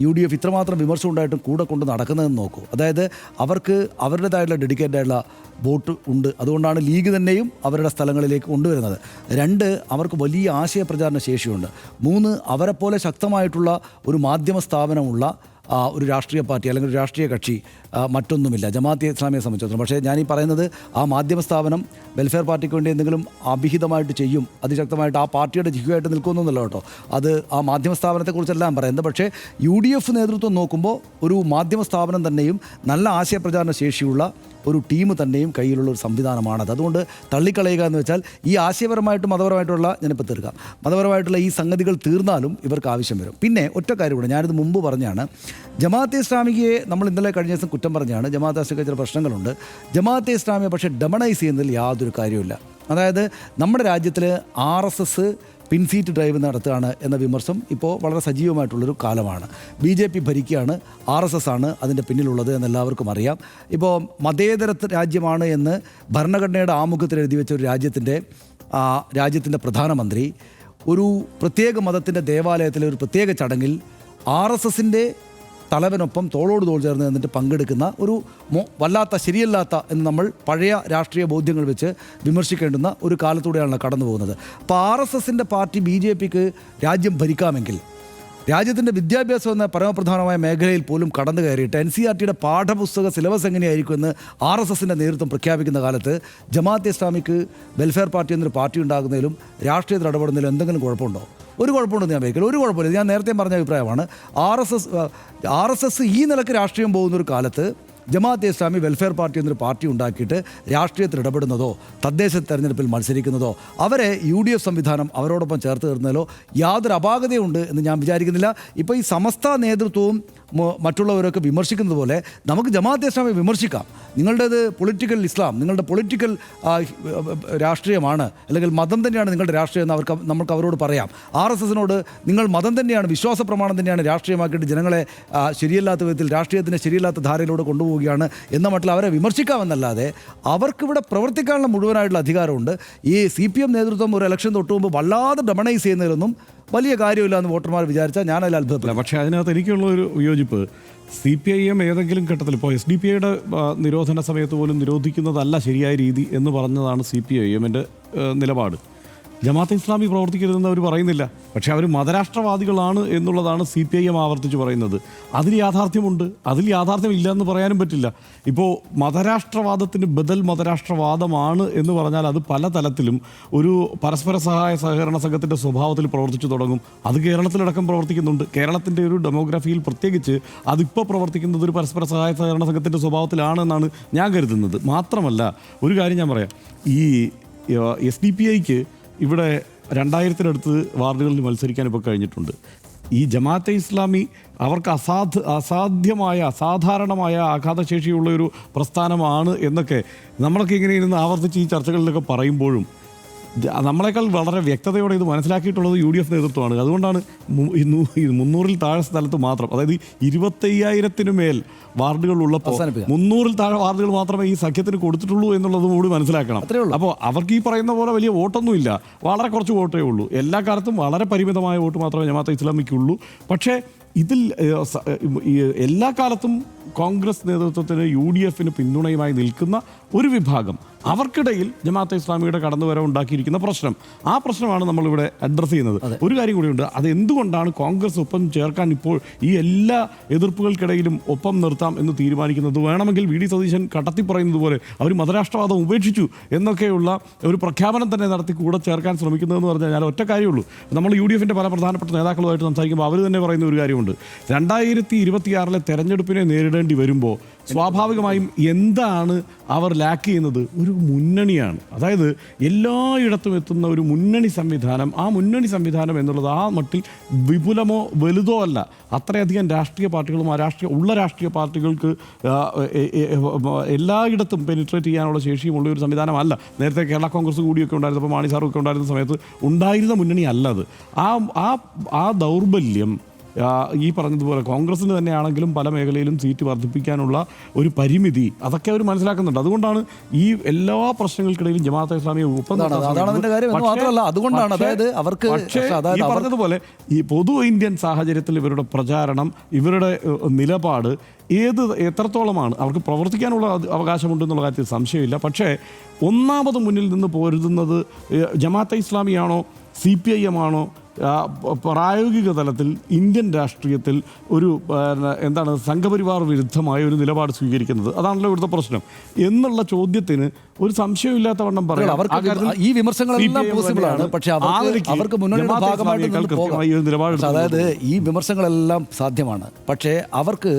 യു ഡി എഫ് ഇത്രമാത്രം വിമർശം ഉണ്ടായിട്ടും കൂടെ കൊണ്ട് നടക്കുന്നതെന്ന് നോക്കൂ. അതായത് അവർക്ക് അവരുടേതായിട്ടുള്ള ഡെഡിക്കേറ്റഡ് ആയിട്ടുള്ള വോട്ട് ഉണ്ട്. അതുകൊണ്ടാണ് ലീഗ് തന്നെയും അവരുടെ സ്ഥലങ്ങളിലേക്ക് കൊണ്ടുവരുന്നത്. രണ്ട് അവർക്ക് വലിയ ആശയപ്രചാരണ ശേഷിയുണ്ട്. മൂന്ന് അവരെപ്പോലെ ശക്തമായിട്ടുള്ള ഒരു മാധ്യമ സ്ഥാപനമുള്ള ഒരു രാഷ്ട്രീയ പാർട്ടി അല്ലെങ്കിൽ ഒരു രാഷ്ട്രീയ കക്ഷി മറ്റൊന്നുമില്ല. ജമാഅത്ത് ഇസ്ലാമിയെ സംബന്ധിച്ചിടത്തോളം. പക്ഷേ ഞാനീ പറയുന്നത് ആ മാധ്യമ സ്ഥാപനം വെൽഫെയർ പാർട്ടിക്ക് വേണ്ടി എന്തെങ്കിലും അഭിഹിതമായിട്ട് ചെയ്യും അതിശക്തമായിട്ട് ആ പാർട്ടിയുടെ ജിഹുവായിട്ട് നിൽക്കുന്നൊന്നുമല്ല കേട്ടോ. അത് ആ മാധ്യമ സ്ഥാപനത്തെക്കുറിച്ചെല്ലാം പറയുന്നത്. പക്ഷേ യു ഡി എഫ് നേതൃത്വം നോക്കുമ്പോൾ ഒരു മാധ്യമ സ്ഥാപനം തന്നെയും നല്ല ആശയപ്രചാരണ ശേഷിയുള്ള ഒരു ടീം തന്നെയും കയ്യിലുള്ള ഒരു സംവിധാനമാണത്. അതുകൊണ്ട് തള്ളിക്കളയുക എന്ന് വെച്ചാൽ ഈ ആശയപരമായിട്ടും മതപരമായിട്ടുള്ള ഞാനിപ്പോൾ തീർക്കാം. മതപരമായിട്ടുള്ള ഈ സംഗതികൾ തീർന്നാലും ഇവർക്ക് ആവശ്യം വരും. പിന്നെ ഒറ്റ കാര്യം കൂടെ ഞാനിത് മുമ്പ് പറഞ്ഞാണ്. ജമാഅത്തെ ഇസ്ലാമികയെ നമ്മൾ ഇന്നലെ കഴിഞ്ഞ ദിവസം കുറ്റം പറഞ്ഞാണ്. ജമാഅത്തെ ഇസ്ലാമിക്ക് ചില പ്രശ്നങ്ങളുണ്ട്. ജമാഅത്തെ ഇസ്ലാമിയെ പക്ഷേ ഡെമണൈസ് ചെയ്യുന്നതിൽ യാതൊരു കാര്യമില്ല അതായത് നമ്മുടെ രാജ്യത്തിൽ ആർ എസ് എസ് പിൻസീറ്റ് ഡ്രൈവ് നടത്തുകയാണ് എന്ന വിമർശം ഇപ്പോൾ വളരെ സജീവമായിട്ടുള്ളൊരു കാലമാണ്. ബി ജെ പി ഭരിക്കുകയാണ് ആർ എസ് എസ് ആണ് അതിന്റെ പിന്നിലുള്ളത് എന്ന് എല്ലാവർക്കും അറിയാം. ഇപ്പോൾ മതേതര രാജ്യമാണ് എന്ന് ഭരണഘടനയുടെ ആമുഖത്തിൽ എഴുതി വെച്ച ഒരു രാജ്യത്തിന്റെ രാജ്യത്തിന്റെ പ്രധാനമന്ത്രി ഒരു പ്രത്യേക മതത്തിന്റെ ദേവാലയത്തിലെ ഒരു പ്രത്യേക ചടങ്ങിൽ ആർ എസ് എസിന്റെ തലവനൊപ്പം തോളോട് തോൾ ചേർന്ന് നിന്നിട്ട് പങ്കെടുക്കുന്ന ഒരു വല്ലാത്ത ശരിയല്ലാത്ത എന്ന് നമ്മൾ പഴയ രാഷ്ട്രീയ ബോധ്യങ്ങൾ വെച്ച് വിമർശിക്കേണ്ടുന്ന ഒരു കാലത്തൂടെയാണ് കടന്നു പോകുന്നത് അപ്പോൾ ആർ എസ് എസിന്റെ പാർട്ടി ബി ജെ പിക്ക് രാജ്യം ഭരിക്കാമെങ്കിൽ രാജ്യത്തിന്റെ വിദ്യാഭ്യാസം എന്ന പരമപ്രധാനമായ മേഖലയിൽ പോലും കടന്നു കയറിയിട്ട് എൻ സി ആർ ടിയുടെ പാഠപുസ്തക സിലബസ് എങ്ങനെയായിരിക്കുമെന്ന് ആർ എസ് എസിന്റെ നേതൃത്വം പ്രഖ്യാപിക്കുന്ന കാലത്ത് ജമാഅത്തെ ഇസ്ലാമിക്ക് വെൽഫെയർ പാർട്ടി എന്നൊരു പാർട്ടി ഉണ്ടാകുന്നതിലും രാഷ്ട്രീയത്തിൽ ഇടപെടുന്നതിലും എന്തെങ്കിലും കുഴപ്പമുണ്ടോ? ഒരു കുഴപ്പമുണ്ടെന്ന് ഞാൻ വയ്ക്കില്ല ഒരു കുഴപ്പമില്ല. ഞാൻ നേരത്തെ പറഞ്ഞ അഭിപ്രായമാണ്. R S S R S S ഈ നിലയ്ക്ക് രാഷ്ട്രീയം പോകുന്നൊരു കാലത്ത് ജമാഅത്തെ ഇസ്ലാമി വെൽഫെയർ പാർട്ടി എന്നൊരു പാർട്ടി ഉണ്ടാക്കിയിട്ട് രാഷ്ട്രീയത്തിൽ ഇടപെടുന്നതോ തദ്ദേശ തെരഞ്ഞെടുപ്പിൽ മത്സരിക്കുന്നതോ അവരെ യു ഡി എഫ് സംവിധാനം അവരോടൊപ്പം ചേർത്ത് നിർത്തുന്നതിലോ യാതൊരു അപാകതയുണ്ട് എന്ന് ഞാൻ വിചാരിക്കുന്നില്ല. ഇപ്പോൾ ഈ സമസ്ത നേതൃത്വവും മറ്റുള്ളവരൊക്കെ വിമർശിക്കുന്നത് പോലെ നമുക്ക് ജമാഅത്തെ ഇസ്ലാമെ വിമർശിക്കാം. നിങ്ങളുടേത് പൊളിറ്റിക്കൽ ഇസ്ലാം നിങ്ങളുടെ പൊളിറ്റിക്കൽ രാഷ്ട്രീയമാണ് അല്ലെങ്കിൽ മതം തന്നെയാണ് നിങ്ങളുടെ രാഷ്ട്രീയം എന്ന് അവർക്ക് നമുക്ക് അവരോട് പറയാം. ആർ എസ് എസിനോട് നിങ്ങൾ മതം തന്നെയാണ് വിശ്വാസ പ്രമാണം തന്നെയാണ് രാഷ്ട്രീയമാക്കിയിട്ട് ജനങ്ങളെ ശരിയല്ലാത്ത വിധത്തിൽ രാഷ്ട്രീയത്തിന് ശരിയല്ലാത്ത ധാരയിലൂടെ കൊണ്ടുപോവുകയാണ് എന്ന മട്ടിൽ അവരെ വിമർശിക്കാമെന്നല്ലാതെ അവർക്കിവിടെ പ്രവർത്തിക്കാനുള്ള മുഴുവനായിട്ടുള്ള അധികാരമുണ്ട്. ഈ സി പി എം നേതൃത്വം ഒരു ഇലക്ഷൻ തൊട്ട് മുമ്പ് വല്ലാതെ ഡമണൈസ് ചെയ്യുന്നതിലൊന്നും വലിയ കാര്യമില്ല എന്ന് വോട്ടർമാർ വിചാരിച്ചാൽ ഞാൻ അതിൽ അത്ഭുതപ്പെടും. പക്ഷേ അതിനകത്ത് എനിക്കുള്ള ഒരു വിയോജിപ്പ് സി പി ഐ എം ഏതെങ്കിലും ഘട്ടത്തിൽ ഇപ്പോൾ എസ് ഡി പി ഐയുടെ നിരോധന സമയത്ത് പോലും നിരോധിക്കുന്നതല്ല ശരിയായ രീതി എന്ന് പറഞ്ഞതാണ് സി പി ഐ എമ്മിന്റെ നിലപാട്. ജമാഅത്ത് ഇസ്ലാമി പ്രവർത്തിക്കരുതെന്ന് അവർ പറയുന്നില്ല. പക്ഷേ അവർ മതരാഷ്ട്രവാദികളാണ് എന്നുള്ളതാണ് സി പി ഐ എം ആവർത്തിച്ച് പറയുന്നത്. അതിൽ യാഥാർത്ഥ്യമുണ്ട്. അതിൽ യാഥാർത്ഥ്യം ഇല്ല എന്ന് പറയാനും പറ്റില്ല. ഇപ്പോൾ മതരാഷ്ട്രവാദത്തിന് ബദൽ മതരാഷ്ട്രവാദമാണ് എന്ന് പറഞ്ഞാൽ അത് പല തലത്തിലും ഒരു പരസ്പര സഹായ സഹകരണ സംഘത്തിന്റെ സ്വഭാവത്തിൽ പ്രവർത്തിച്ചു തുടങ്ങും. അത് കേരളത്തിലടക്കം പ്രവർത്തിക്കുന്നുണ്ട്. കേരളത്തിന്റെ ഒരു ഡെമോഗ്രഫിയിൽ പ്രത്യേകിച്ച് അതിപ്പോൾ പ്രവർത്തിക്കുന്നത് ഒരു പരസ്പര സഹായ സഹകരണ സംഘത്തിന്റെ സ്വഭാവത്തിലാണ് എന്നാണ് ഞാൻ കരുതുന്നത്. മാത്രമല്ല ഒരു കാര്യം ഞാൻ പറയാം. ഈ എസ് ഡി പി ഐക്ക് ഇവിടെ രണ്ടായിരത്തിനടുത്ത് വാർഡുകളിൽ മത്സരിക്കാൻ ഇപ്പോൾ കഴിഞ്ഞിട്ടുണ്ട്. ഈ ജമാഅത്തെ ഇസ്ലാമി അവർക്ക് അസാധ അസാധ്യമായ അസാധാരണമായ ആഘാതശേഷിയുള്ള ഒരു പ്രസ്ഥാനമാണ് എന്നൊക്കെ നമ്മളൊക്കെ ഇങ്ങനെ ഇരുന്ന് ആവർത്തിച്ച് ഈ ചർച്ചകളിലൊക്കെ പറയുമ്പോഴും നമ്മളെക്കാൾ വളരെ വ്യക്തതയോടെ ഇത് മനസ്സിലാക്കിയിട്ടുള്ളത് യു ഡി എഫ് നേതൃത്വമാണ്. അതുകൊണ്ടാണ് മുന്നൂറിൽ താഴെ സ്ഥലത്ത് മാത്രം അതായത് ഇരുപത്തയ്യായിരത്തിനു മേൽ വാർഡുകൾ ഉള്ളപ്പോൾ. മുന്നൂറിൽ താഴെ വാർഡുകൾ മാത്രമേ ഈ സഖ്യത്തിന് കൊടുത്തിട്ടുള്ളൂ എന്നുള്ളതും കൂടി മനസ്സിലാക്കണം. അപ്പോൾ അവർക്ക് ഈ പറയുന്ന പോലെ വലിയ വോട്ടൊന്നുമില്ല. വളരെ കുറച്ച് വോട്ടേ ഉള്ളൂ. എല്ലാ കാലത്തും വളരെ പരിമിതമായ വോട്ട് മാത്രമേ ജമാഅത്തെ ഇസ്ലാമിക്കുള്ളൂ. പക്ഷേ ഇതിൽ എല്ലാ കാലത്തും കോൺഗ്രസ് നേതൃത്വത്തിന് യു ഡി എഫിന് പിന്തുണയുമായി നിൽക്കുന്ന ഒരു വിഭാഗം അവർക്കിടയിൽ ജമാഅത്തെ ഇസ്ലാമിയുടെ കടന്നുവരവ് ഉണ്ടാക്കിയിരിക്കുന്ന പ്രശ്നം. ആ പ്രശ്നമാണ് നമ്മളിവിടെ അഡ്രസ്സ് ചെയ്യുന്നത്. ഒരു കാര്യം കൂടിയുണ്ട്. അത് എന്തുകൊണ്ടാണ് കോൺഗ്രസ് ഒപ്പം ചേർക്കാൻ ഇപ്പോൾ ഈ എല്ലാ എതിർപ്പുകൾക്കിടയിലും ഒപ്പം നിർത്താം എന്ന് തീരുമാനിക്കുന്നത്? വേണമെങ്കിൽ വി ഡി സതീശൻ കടത്തി പറയുന്നത് പോലെ അവർ മതരാഷ്ട്രവാദം ഉപേക്ഷിച്ചു എന്നൊക്കെയുള്ള ഒരു പ്രഖ്യാപനം തന്നെ നടത്തി കൂടെ ചേർക്കാൻ ശ്രമിക്കുന്നതെന്ന് പറഞ്ഞാൽ ഞാൻ ഒറ്റ കാര്യമുള്ളൂ. നമ്മൾ യു ഡി എഫിന്റെ പല പ്രധാനപ്പെട്ട നേതാക്കളുമായിട്ട് സംസാരിക്കുമ്പോൾ അവർ തന്നെ പറയുന്ന ഒരു കാര്യമുണ്ട്. രണ്ടായിരത്തി ഇരുപത്തിയാറിലെ തെരഞ്ഞെടുപ്പിനെ നേരിടേണ്ടി വരുമ്പോൾ സ്വാഭാവികമായും എന്താണ് അവർ ലാക്ക് ചെയ്യുന്നത്? ഒരു മുന്നണിയാണ്. അതായത് എല്ലായിടത്തും എത്തുന്ന ഒരു മുന്നണി സംവിധാനം ആ മുന്നണി സംവിധാനം എന്നുള്ളത് ആ മട്ടിൽ വിപുലമോ വലുതോ അല്ല. അത്രയധികം രാഷ്ട്രീയ പാർട്ടികളും ആ രാഷ്ട്രീയ ഉള്ള രാഷ്ട്രീയ പാർട്ടികൾക്ക് എല്ലായിടത്തും പെനിട്രേറ്റ് ചെയ്യാനുള്ള ശേഷിയുമുള്ള ഒരു സംവിധാനമല്ല. നേരത്തെ കേരള കോൺഗ്രസ് കൂടിയൊക്കെ ഉണ്ടായിരുന്നപ്പോൾ മാണി സാറൊക്കെ ഉണ്ടായിരുന്ന സമയത്ത് ഉണ്ടായിരുന്ന മുന്നണി അല്ല അത്. ആ ആ ദൗർബല്യം ഈ പറഞ്ഞതുപോലെ കോൺഗ്രസിന് തന്നെയാണെങ്കിലും പല മേഖലയിലും സീറ്റ് വർദ്ധിപ്പിക്കാനുള്ള ഒരു പരിമിതി അതൊക്കെ അവർ മനസ്സിലാക്കുന്നുണ്ട്. അതുകൊണ്ടാണ് ഈ എല്ലാ പ്രശ്നങ്ങൾക്കിടയിലും ജമാഅത്തെ ഇസ്ലാമിയെ ഒപ്പം മാത്രമല്ല, അതുകൊണ്ടാണ് അതായത് അവർക്ക് ഈ പറഞ്ഞതുപോലെ ഈ പൊതു ഇന്ത്യൻ സാഹചര്യത്തിൽ ഇവരുടെ പ്രചാരണം ഇവരുടെ നിലപാട് ഏത് എത്രത്തോളമാണ് അവർക്ക് പ്രവർത്തിക്കാനുള്ള അവകാശമുണ്ടെന്നുള്ള കാര്യത്തിൽ സംശയമില്ല. പക്ഷേ ഒന്നാമത് മുന്നിൽ നിന്ന് പോരുന്നത് ഏഹ്, ജമാഅത്തെ ഇസ്ലാമിയാണോ സി പി ഐ എം ആണോ പ്രായോഗിക തലത്തിൽ ഇന്ത്യൻ രാഷ്ട്രീയത്തിൽ ഒരു എന്താണ് സംഘപരിവാർ വിരുദ്ധമായ ഒരു നിലപാട് സ്വീകരിക്കുന്നത്. അതാണല്ലോ ഇവിടുത്തെ പ്രശ്നം. എന്നുള്ള ചോദ്യത്തിന് ഒരു സംശയമില്ലാത്ത വണ്ണം പറയാം. ഈ വിമർശങ്ങളെല്ലാം പോസിബിളാണ് തന്നെയാണ്. അവർക്ക് ജമാഅത്തെ ഭാഗമായിട്ട് പക്ഷെ അതായത് ഈ വിമർശങ്ങളെല്ലാം സാധ്യമാണ്. പക്ഷേ അവർക്ക്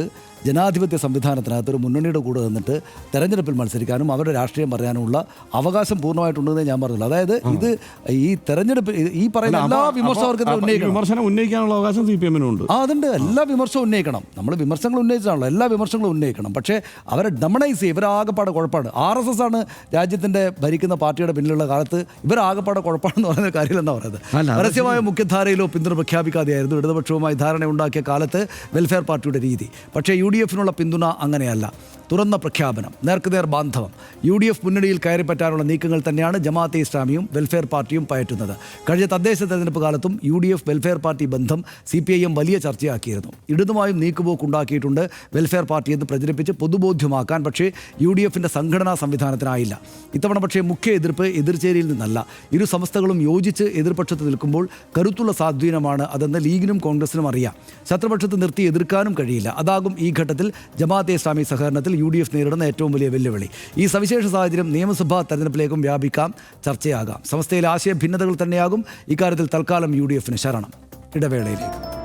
ജനാധിപത്യ സംവിധാനത്തിനകത്ത് ഒരു മുന്നണിയുടെ കൂടെ നിന്നിട്ട് തെരഞ്ഞെടുപ്പിൽ മത്സരിക്കാനും അവരുടെ രാഷ്ട്രീയം പറയാനുമുള്ള അവകാശം പൂർണമായിട്ടുണ്ടെന്ന് ഞാൻ പറഞ്ഞുള്ളൂ. അതായത് ഇത് ഈ തെരഞ്ഞെടുപ്പ് ഈ പറയുന്ന എല്ലാ വിമർശകർക്കും വിമർശനം ഉന്നയിക്കണം. ഉന്നയിക്കാനുള്ള അവകാശം സി പി എമ്മിനും ഉണ്ട് ആ അതുണ്ട്. എല്ലാ വിമർശവും ഉന്നയിക്കണം. നമ്മൾ വിമർശനങ്ങൾ ഉന്നയിച്ചാണല്ലോ. എല്ലാ വിമർശങ്ങളും ഉന്നയിക്കണം. പക്ഷേ അവരെ ഡമണൈസ് ചെയ്യും ഇവരാകപ്പാട് കുഴപ്പമാണ്. ആർ എസ് എസ് ആണ് രാജ്യത്തിന്റെ ഭരിക്കുന്ന പാർട്ടിയുടെ പിന്നിലുള്ള കാലത്ത് ഇവരാകപ്പാട് കുഴപ്പമാണെന്ന് പറയുന്ന കാര്യം എന്താ പറയുന്നത് പരസ്യമായ മുഖ്യധാരയിലോ പിന്തുണ പ്രഖ്യാപിക്കാതെയായിരുന്നു. ഇടതുപക്ഷവുമായി ധാരണ ഉണ്ടാക്കിയ കാലത്ത് വെൽഫെയർ പാർട്ടിയുടെ രീതി. പക്ഷേ യു ഡി എഫിനുള്ള പിന്തുണ അങ്ങനെയല്ല. തുറന്ന പ്രഖ്യാപനം. നേർക്കുനേർ ബാന്ധവം. യു ഡി എഫ് മുന്നണിയിൽ കയറി പറ്റാനുള്ള നീക്കങ്ങൾ തന്നെയാണ് ജമാഅത്തെ ഇസ്ലാമിയും വെൽഫെയർ പാർട്ടിയും പയറ്റുന്നത്. കഴിഞ്ഞ തദ്ദേശ തെരഞ്ഞെടുപ്പ് കാലത്തും U D F welfare party ബന്ധം സി പി ഐ എം വലിയ ചർച്ചയാക്കിയിരുന്നു. ഇടതുമായും നീക്കുപോക്ക് ഉണ്ടാക്കിയിട്ടുണ്ട് വെൽഫെയർ പാർട്ടി എന്ന് പ്രചരിപ്പിച്ച് പൊതുബോധ്യമാക്കാൻ പക്ഷേ യു ഡി എഫിന്റെ സംഘടനാ സംവിധാനത്തിനായില്ല. ഇത്തവണ പക്ഷേ മുഖ്യ എതിർപ്പ് എതിർചേരിയിൽ നിന്നല്ല. ഇരു സംസ്ഥകളും യോജിച്ച് എതിർപക്ഷത്ത് നിൽക്കുമ്പോൾ കരുത്തുള്ള സ്വാധീനമാണ് അതെന്ന് ലീഗിനും കോൺഗ്രസിനും അറിയാം. ശത്രുപക്ഷത്ത് നിർത്തി എതിർക്കാനും കഴിയില്ല. അതാകും ഈ ഘട്ടത്തിൽ ജമാഅത്തെ ഇസ്ലാമി സഹകരണത്തിൽ യു ഡി എഫ് നേരിടുന്ന ഏറ്റവും വലിയ വെല്ലുവിളി. ഈ സവിശേഷ സാഹചര്യം നിയമസഭാ തെരഞ്ഞെടുപ്പിലേക്കും വ്യാപിക്കാം. ചർച്ചയാകാം. സംസ്ഥയിലെ ആശയ ഭിന്നതകൾ തന്നെയാകും. ഇക്കാര്യത്തിൽ തൽക്കാലം യു ഡി എഫിന് ശരണം. ഇടവേളയിലേക്ക്.